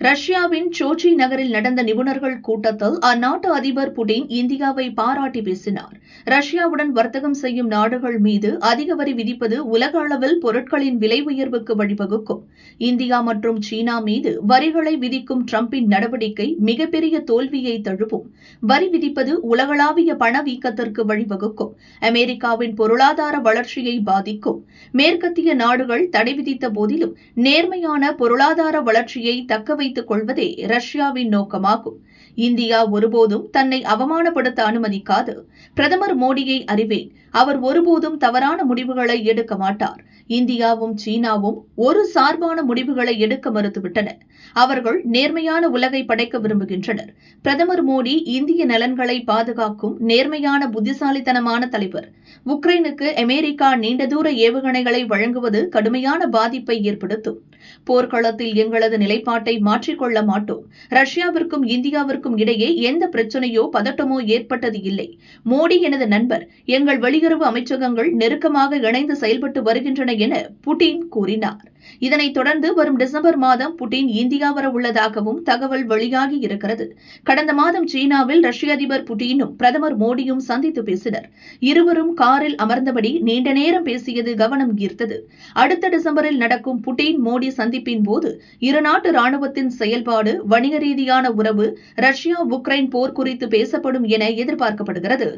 ரஷ்யாவின் சோச்சி நகரில் நடந்த நிபுணர்கள் கூட்டத்தில் அந்நாட்டு அதிபர் புடின் இந்தியாவை பாராட்டி பேசினார். ரஷ்யாவுடன் வர்த்தகம் செய்யும் நாடுகள் மீது அதிக வரி விதிப்பது உலக அளவில் பொருட்களின் விலை உயர்வுக்கு வழிவகுக்கும். இந்தியா மற்றும் சீனா மீது வரிகளை விதிக்கும் டிரம்பின் நடவடிக்கை மிகப்பெரிய தோல்வியை தழுவும். வரி விதிப்பது உலகளாவிய பணவீக்கத்திற்கு வழிவகுக்கும். அமெரிக்காவின் பொருளாதார வளர்ச்சியை பாதிக்கும். மேற்கத்திய நாடுகள் தடை விதித்த போதிலும் நேர்மையான பொருளாதார வளர்ச்சியை தக்கவை வைத்துக் கொள்வதே ரஷ்யாவின் நோக்கமாகும். இந்தியா ஒருபோதும் தன்னை அவமானப்படுத்த அனுமதிக்காது. பிரதமர் மோடியை அறிவேன். அவர் ஒருபோதும் தவறான முடிவுகளை எடுக்க மாட்டார். இந்தியாவும் சீனாவும் ஒரு சார்பான முடிவுகளை எடுக்க மறுத்துவிட்டன. அவர்கள் நேர்மையான உலகை படைக்க விரும்புகின்றனர். பிரதமர் மோடி இந்திய நலன்களை பாதுகாக்கும் நேர்மையான புத்திசாலித்தனமான தலைவர். உக்ரைனுக்கு அமெரிக்கா நீண்ட தூர ஏவுகணைகளை வழங்குவது கடுமையான பாதிப்பை ஏற்படுத்தும். போர்க்களத்தில் எங்களது நிலைப்பாட்டை மாற்றிக்கொள்ள மாட்டோம். ரஷ்யாவிற்கும் இந்தியாவிற்கும் இடையே எந்த பிரச்சனையோ பதட்டமோ ஏற்பட்டது இல்லை. மோடி எனது நண்பர் எங்கள் வெளியுறவு அமைச்சகங்கள் நெருக்கமாக இணைந்து செயல்பட்டு வருகின்றன என புட்டின் கூறினார். இதனைத் தொடர்ந்து வரும் டிசம்பர் மாதம் புட்டின் இந்தியா வர உள்ளதாகவும் தகவல் வெளியாகி இருக்கிறது. கடந்த மாதம் சீனாவில் ரஷ்ய அதிபர் புட்டினும் பிரதமர் மோடியும் சந்தித்து பேசினர். இருவரும் காரில் அமர்ந்தபடி நீண்ட நேரம் பேசியது கவனம் ஈர்த்தது. அடுத்த டிசம்பரில் நடக்கும் புட்டின் மோடி சந்திப்பின் போது இருநாட்டு ராணுவத்தின் செயல்பாடு வணிக ரீதியான உறவு ரஷ்யா உக்ரைன் போர் குறித்து பேசப்படும் என எதிர்பார்க்கப்படுகிறது.